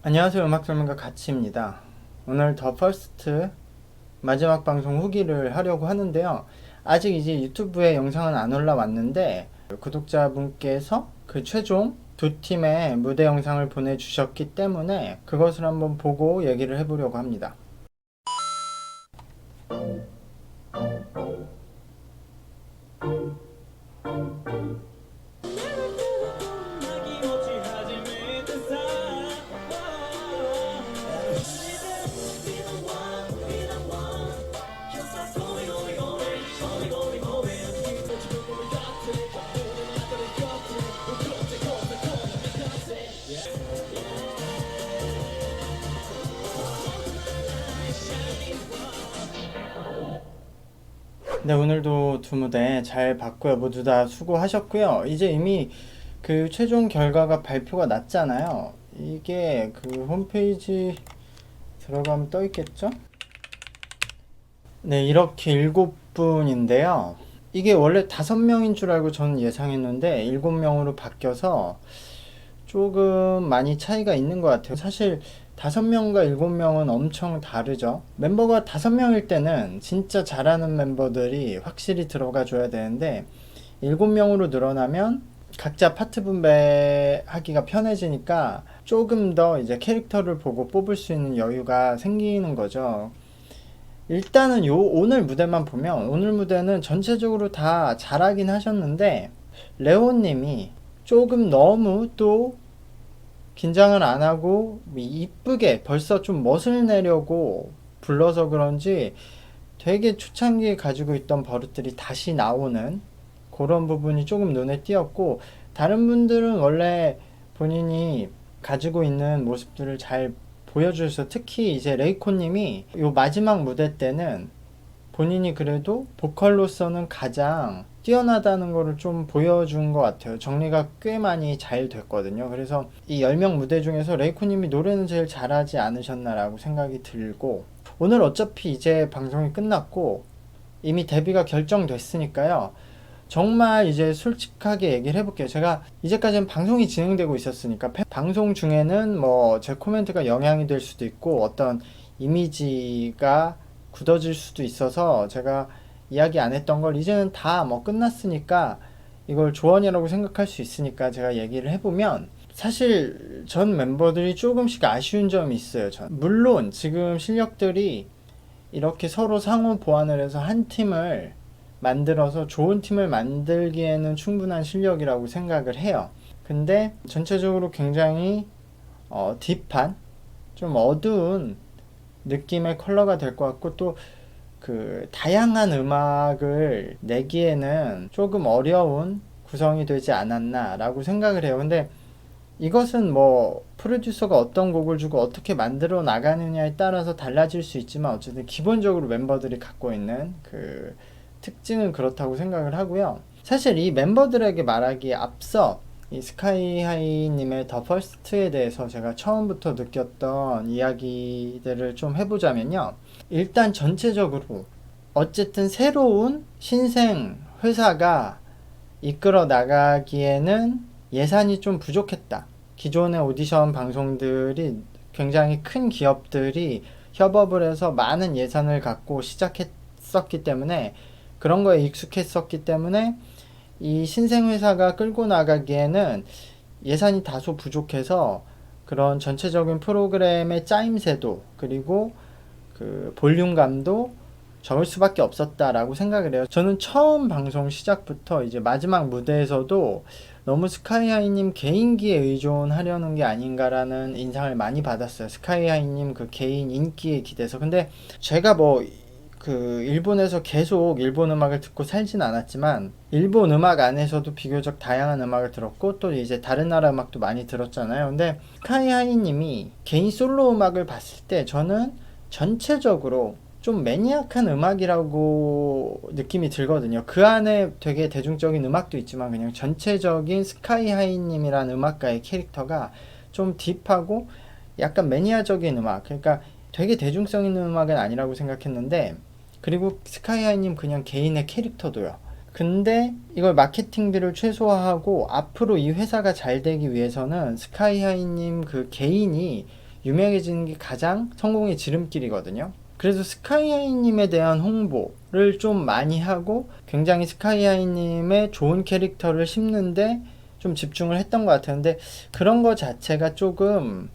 안녕하세요. 음악 설명가 가치입니다. 오늘 더 퍼스트 마지막 방송 후기를 하려고 하는데요. 아직 이제 유튜브에 영상은 안 올라왔는데 구독자분께서 그 최종 두 팀의 무대 영상을 보내주셨기 때문에 그것을 한번 보고 얘기를 해보려고 합니다. 네, 오늘도 두 무대 잘 봤고요. 모두 다 수고하셨고요. 이제 이미 그 최종 결과가 발표가 났잖아요. 이게 그 홈페이지 들어가면 떠 있겠죠? 네, 이렇게 일곱 분인데요. 이게 원래 다섯 명인 줄 알고 저는 예상했는데 일곱 명으로 바뀌어서 조금 많이 차이가 있는 것 같아요. 사실 다섯 명과 일곱 명은 엄청 다르죠. 멤버가 다섯 명일 때는 진짜 잘하는 멤버들이 확실히 들어가 줘야 되는데 일곱 명으로 늘어나면 각자 파트 분배하기가 편해지니까 조금 더 이제 캐릭터를 보고 뽑을 수 있는 여유가 생기는 거죠. 일단은 요 오늘 무대만 보면 오늘 무대는 전체적으로 다 잘하긴 하셨는데 레오님이 조금 너무 또 긴장을 안 하고 이쁘게 벌써 좀 멋을 내려고 불러서 그런지 되게 초창기에 가지고 있던 버릇들이 다시 나오는 그런 부분이 조금 눈에 띄었고 다른 분들은 원래 본인이 가지고 있는 모습들을 잘 보여주셔서 특히 이제 레이코님이 요 마지막 무대 때는 본인이 그래도 보컬로서는 가장 뛰어나다는 거를 좀 보여준 것 같아요. 정리가 꽤 많이 잘 됐거든요. 그래서 이 10명 무대 중에서 레이코님이 노래는 제일 잘하지 않으셨나라고 생각이 들고 오늘 어차피 이제 방송이 끝났고 이미 데뷔가 결정됐으니까요. 정말 이제 솔직하게 얘기를 해볼게요. 제가 이제까지는 방송이 진행되고 있었으니까 팬- 방송 중에는 뭐 제 코멘트가 영향이 될 수도 있고 어떤 이미지가 굳어질 수도 있어서 제가 이야기 안 했던 걸 이제는 다 뭐 끝났으니까 이걸 조언이라고 생각할 수 있으니까 제가 얘기를 해보면 사실 전 멤버들이 조금씩 아쉬운 점이 있어요. 전 물론 지금 실력들이 이렇게 서로 상호 보완을 해서 한 팀을 만들어서 좋은 팀을 만들기에는 충분한 실력이라고 생각을 해요. 근데 전체적으로 굉장히 어, 딥한 좀 어두운 느낌의 컬러가 될 것 같고 또 그 다양한 음악을 내기에는 조금 어려운 구성이 되지 않았나라고 생각을 해요. 근데 이것은 뭐 프로듀서가 어떤 곡을 주고 어떻게 만들어 나가느냐에 따라서 달라질 수 있지만 어쨌든 기본적으로 멤버들이 갖고 있는 그 특징은 그렇다고 생각을 하고요. 사실 이 멤버들에게 말하기에 앞서 이 스카이하이님의 더 퍼스트에 대해서 제가 처음부터 느꼈던 이야기들을 좀 해보자면요. 일단 전체적으로 어쨌든 새로운 신생 회사가 이끌어 나가기에는 예산이 좀 부족했다. 기존의 오디션 방송들이 굉장히 큰 기업들이 협업을 해서 많은 예산을 갖고 시작했었기 때문에 그런 거에 익숙했었기 때문에 이 신생 회사가 끌고 나가기에는 예산이 다소 부족해서 그런 전체적인 프로그램의 짜임새도 그리고 그 볼륨감도 적을 수밖에 없었다라고 생각을 해요. 저는 처음 방송 시작부터 이제 마지막 무대에서도 너무 스카이하이님 개인기에 의존하려는 게 아닌가라는 인상을 많이 받았어요. 스카이하이님 그 개인 인기에 기대서. 근데 제가 뭐 그 일본에서 계속 일본 음악을 듣고 살진 않았지만 일본 음악 안에서도 비교적 다양한 음악을 들었고 또 이제 다른 나라 음악도 많이 들었잖아요. 근데 스카이하이 님이 개인 솔로 음악을 봤을 때 저는 전체적으로 좀 매니악한 음악이라고 느낌이 들거든요. 그 안에 되게 대중적인 음악도 있지만 그냥 전체적인 스카이하이님이라는 음악가의 캐릭터가 좀 딥하고 약간 매니아적인 음악. 그러니까 되게 대중성 있는 음악은 아니라고 생각했는데 그리고 스카이하이님 그냥 개인의 캐릭터도요. 근데 이걸 마케팅비를 최소화하고 앞으로 이 회사가 잘 되기 위해서는 스카이하이님 그 개인이 유명해지는 게 가장 성공의 지름길이거든요. 그래서 스카이하이님에 대한 홍보를 좀 많이 하고 굉장히 스카이하이님의 좋은 캐릭터를 심는데 좀 집중을 했던 것 같았는데 그런 거 자체가 조금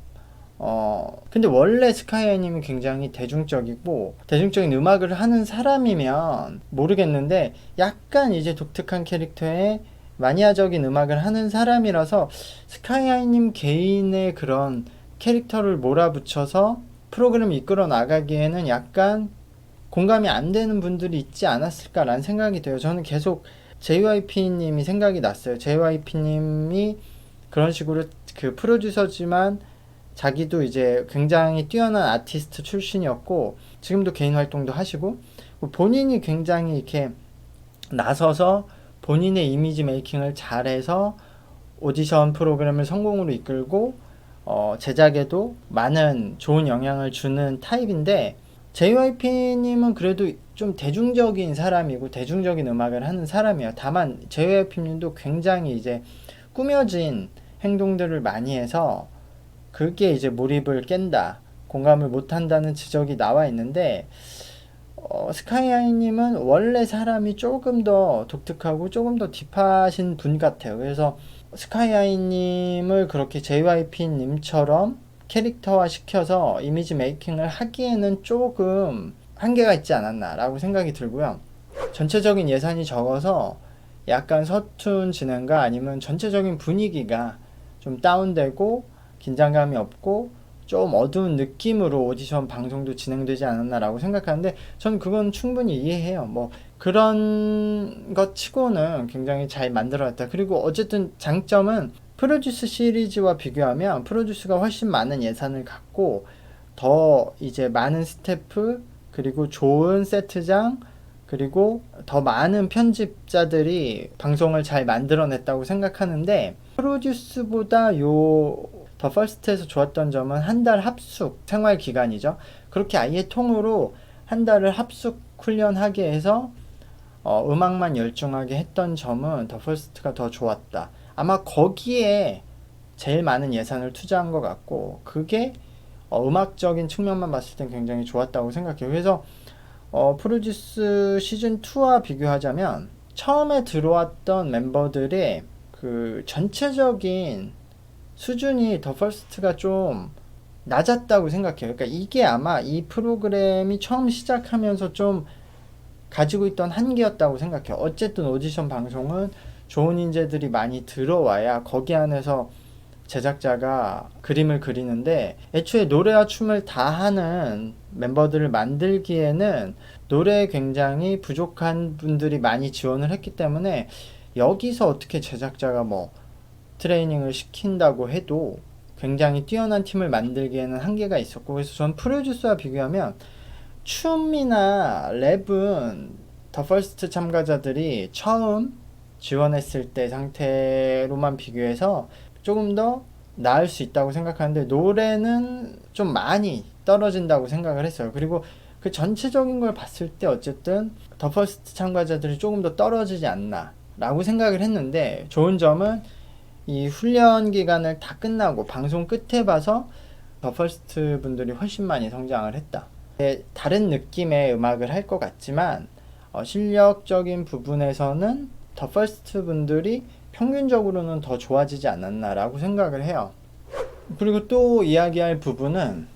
어 근데 원래 스카이하이님이 굉장히 대중적이고 대중적인 음악을 하는 사람이면 모르겠는데 약간 이제 독특한 캐릭터에 마니아적인 음악을 하는 사람이라서 스카이하이님 개인의 그런 캐릭터를 몰아붙여서 프로그램을 이끌어 나가기에는 약간 공감이 안 되는 분들이 있지 않았을까라는 생각이 돼요. 저는 계속 JYP님이 생각이 났어요. JYP님이 그런 식으로 그 프로듀서지만 자기도 이제 굉장히 뛰어난 아티스트 출신이었고 지금도 개인 활동도 하시고 본인이 굉장히 이렇게 나서서 본인의 이미지 메이킹을 잘해서 오디션 프로그램을 성공으로 이끌고 어, 제작에도 많은 좋은 영향을 주는 타입인데 JYP님은 그래도 좀 대중적인 사람이고 대중적인 음악을 하는 사람이에요. 다만 JYP님도 굉장히 이제 꾸며진 행동들을 많이 해서 그게 이제 몰입을 깬다, 공감을 못한다는 지적이 나와 있는데 어, 스카이아이님은 원래 사람이 조금 더 독특하고 조금 더 딥하신 분 같아요. 그래서 스카이아이님을 그렇게 JYP님처럼 캐릭터화 시켜서 이미지 메이킹을 하기에는 조금 한계가 있지 않았나라고 생각이 들고요. 전체적인 예산이 적어서 약간 서툰 진행과 아니면 전체적인 분위기가 좀 다운되고 긴장감이 없고 좀 어두운 느낌으로 오디션 방송도 진행되지 않았나라고 생각하는데 전 그건 충분히 이해해요. 뭐 그런 것 치고는 굉장히 잘 만들어놨다. 그리고 어쨌든 장점은 프로듀스 시리즈와 비교하면 프로듀스가 훨씬 많은 예산을 갖고 더 이제 많은 스태프 그리고 좋은 세트장 그리고 더 많은 편집자들이 방송을 잘 만들어냈다고 생각하는데 프로듀스보다 요 더 퍼스트에서 좋았던 점은 한 달 합숙 생활 기간이죠. 그렇게 아예 통으로 한 달을 합숙 훈련하게 해서 어, 음악만 열중하게 했던 점은 더 퍼스트가 더 좋았다. 아마 거기에 제일 많은 예산을 투자한 것 같고 그게 어, 음악적인 측면만 봤을 땐 굉장히 좋았다고 생각해요. 그래서 어, 프로듀스 시즌 2와 비교하자면 처음에 들어왔던 멤버들의 그 전체적인 수준이 더 퍼스트가 좀 낮았다고 생각해요. 그러니까 이게 아마 이 프로그램이 처음 시작하면서 좀 가지고 있던 한계였다고 생각해요. 어쨌든 오디션 방송은 좋은 인재들이 많이 들어와야 거기 안에서 제작자가 그림을 그리는데 애초에 노래와 춤을 다 하는 멤버들을 만들기에는 노래에 굉장히 부족한 분들이 많이 지원을 했기 때문에 여기서 어떻게 제작자가 뭐 트레이닝을 시킨다고 해도 굉장히 뛰어난 팀을 만들기에는 한계가 있었고 그래서 전 프로듀스와 비교하면 춤이나 랩은 더 퍼스트 참가자들이 처음 지원했을 때 상태로만 비교해서 조금 더 나을 수 있다고 생각하는데 노래는 좀 많이 떨어진다고 생각을 했어요. 그리고 그 전체적인 걸 봤을 때 어쨌든 더 퍼스트 참가자들이 조금 더 떨어지지 않나 라고 생각을 했는데 좋은 점은 이 훈련 기간을 다 끝나고 방송 끝에 봐서 더 퍼스트 분들이 훨씬 많이 성장을 했다. 네, 다른 느낌의 음악을 할 것 같지만 어, 실력적인 부분에서는 더 퍼스트 분들이 평균적으로는 더 좋아지지 않았나라고 생각을 해요. 그리고 또 이야기할 부분은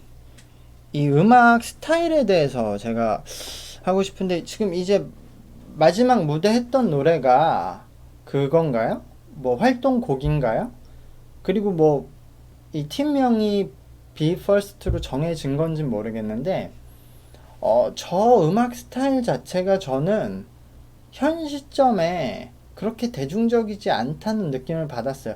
이 음악 스타일에 대해서 제가 하고 싶은데 지금 이제 마지막 무대 했던 노래가 그건가요? 뭐 활동곡인가요? 그리고 뭐 이 팀명이 Be First로 정해진 건지 모르겠는데 어, 저 음악 스타일 자체가 저는 현 시점에 그렇게 대중적이지 않다는 느낌을 받았어요.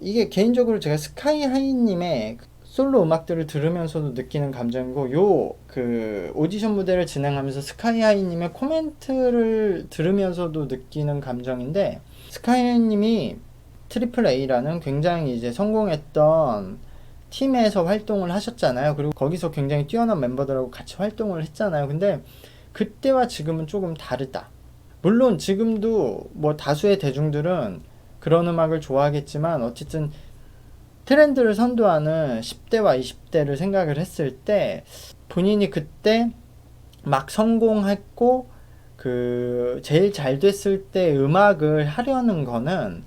이게 개인적으로 제가 스카이 하이님의 솔로 음악들을 들으면서도 느끼는 감정이고 요 그 오디션 무대를 진행하면서 스카이 하이님의 코멘트를 들으면서도 느끼는 감정인데 스카이 하이님이 트리플 A라는 굉장히 이제 성공했던 팀에서 활동을 하셨잖아요. 그리고 거기서 굉장히 뛰어난 멤버들하고 같이 활동을 했잖아요. 근데 그때와 지금은 조금 다르다. 물론 지금도 뭐 다수의 대중들은 그런 음악을 좋아하겠지만 어쨌든 트렌드를 선도하는 10대와 20대를 생각을 했을 때 본인이 그때 막 성공했고 그 제일 잘 됐을 때 음악을 하려는 거는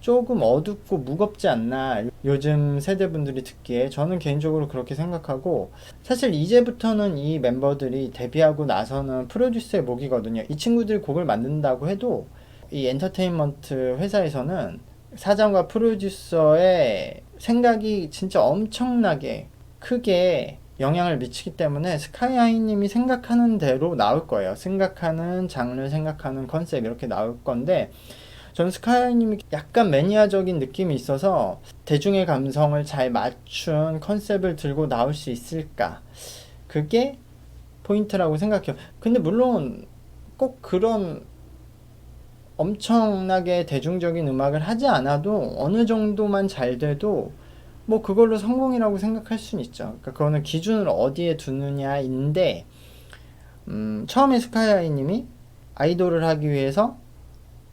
조금 어둡고 무겁지 않나. 요즘 세대분들이 듣기에 저는 개인적으로 그렇게 생각하고 사실 이제부터는 이 멤버들이 데뷔하고 나서는 프로듀서의 목이거든요. 이 친구들이 곡을 만든다고 해도 이 엔터테인먼트 회사에서는 사장과 프로듀서의 생각이 진짜 엄청나게 크게 영향을 미치기 때문에 스카이하이님이 생각하는 대로 나올 거예요. 생각하는 장르, 생각하는 컨셉 이렇게 나올 건데 전 스카이하이님이 약간 매니아적인 느낌이 있어서 대중의 감성을 잘 맞춘 컨셉을 들고 나올 수 있을까? 그게 포인트라고 생각해요. 근데 물론 꼭 그런 엄청나게 대중적인 음악을 하지 않아도 어느 정도만 잘 돼도 뭐 그걸로 성공이라고 생각할 수는 있죠. 그러니까 그거는 기준을 어디에 두느냐인데 음, 처음에 스카이아이님이 아이돌을 하기 위해서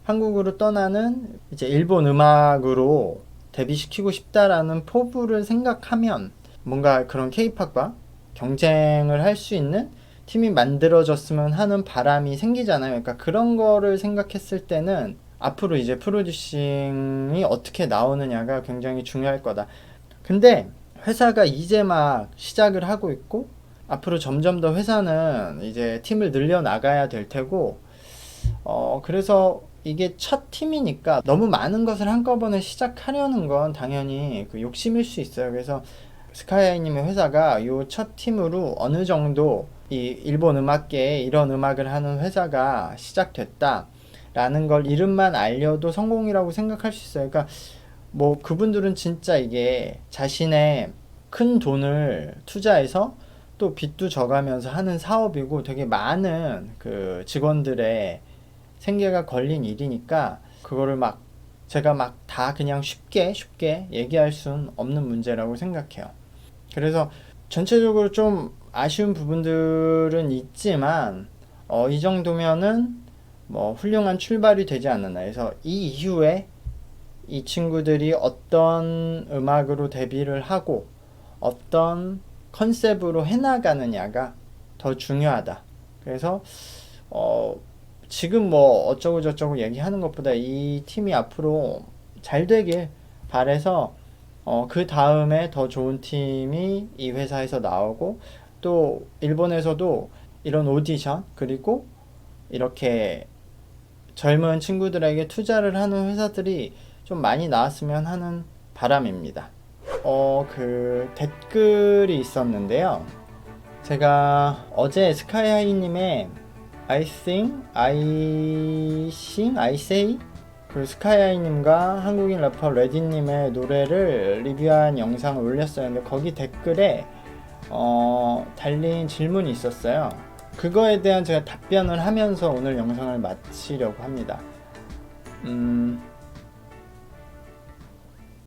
한국으로 떠나는 이제 일본 음악으로 데뷔시키고 싶다라는 포부를 생각하면 뭔가 그런 케이팝과 경쟁을 할 수 있는 팀이 만들어졌으면 하는 바람이 생기잖아요. 그러니까 그런 거를 생각했을 때는 앞으로 이제 프로듀싱이 어떻게 나오느냐가 굉장히 중요할 거다. 근데 회사가 이제 막 시작을 하고 있고 앞으로 점점 더 회사는 이제 팀을 늘려 나가야 될 테고 어 그래서 이게 첫 팀이니까 너무 많은 것을 한꺼번에 시작하려는 건 당연히 그 욕심일 수 있어요. 그래서 스카이님의 회사가 이 첫 팀으로 어느 정도 이 일본 음악계에 이런 음악을 하는 회사가 시작됐다라는 걸 이름만 알려도 성공이라고 생각할 수 있어요. 그러니까 뭐 그분들은 진짜 이게 자신의 큰 돈을 투자해서 또 빚도 져가면서 하는 사업이고 되게 많은 그 직원들의 생계가 걸린 일이니까 그거를 막 제가 막 다 그냥 쉽게 쉽게 얘기할 수는 없는 문제라고 생각해요. 그래서 전체적으로 좀 아쉬운 부분들은 있지만 어, 이 정도면은 뭐 훌륭한 출발이 되지 않았나 해서 이 이후에 이 친구들이 어떤 음악으로 데뷔를 하고 어떤 컨셉으로 해나가느냐가 더 중요하다. 그래서 어, 지금 뭐 어쩌고 저쩌고 얘기하는 것보다 이 팀이 앞으로 잘 되길 바래서 어, 그 다음에 더 좋은 팀이 이 회사에서 나오고 또 일본에서도 이런 오디션 그리고 이렇게 젊은 친구들에게 투자를 하는 회사들이 좀 많이 나왔으면 하는 바람입니다. 어, 그 댓글이 있었는데요. 제가 어제 스카이하이님의 I think, I sing, I say 그 스카이하이님과 한국인 래퍼 레디님의 노래를 리뷰한 영상을 올렸어요. 근데 거기 댓글에 어, 달린 질문이 있었어요. 그거에 대한 제가 답변을 하면서 오늘 영상을 마치려고 합니다. 음,